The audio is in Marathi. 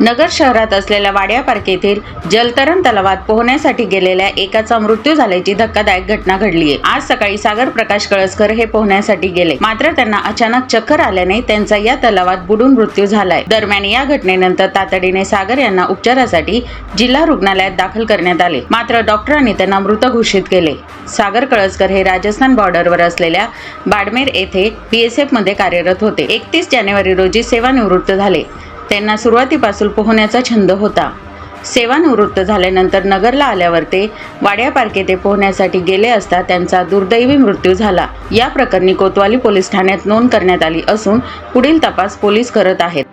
नगर शहरात असलेल्या वाड्या पार्क येथील जलतरण तलावात पोहण्यासाठी गेलेल्या एकाचा मृत्यू झाल्याची धक्कादायक घटना घडली आहे आज सकाळी सागर प्रकाश कळसकर हे पोहण्यासाठी गेले. मात्र त्यांना अचानक चक्कर आल्याने त्यांचा या तलावात बुडून मृत्यू झालाय. दरम्यान या घटनेनंतर तातडीने सागर यांना उपचारासाठी जिल्हा रुग्णालयात दाखल करण्यात आले. मात्र डॉक्टरांनी त्यांना मृत घोषित केले. सागर कळसकर हे राजस्थान बॉर्डरवर असलेल्या बाडमेर येथे बीएसएफमध्ये कार्यरत होते. एकतीस जानेवारी रोजी सेवानिवृत्त झाले. त्यांना सुरुवातीपासून पोहण्याचा छंद होता. सेवानिवृत्त झाल्यानंतर नगरला आल्यावर ते वाड्या ते पोहण्यासाठी गेले असता त्यांचा दुर्दैवी मृत्यू झाला. या प्रकरणी कोतवाली पोलीस ठाण्यात नोंद करण्यात आली असून पुढील तपास पोलीस करत आहेत.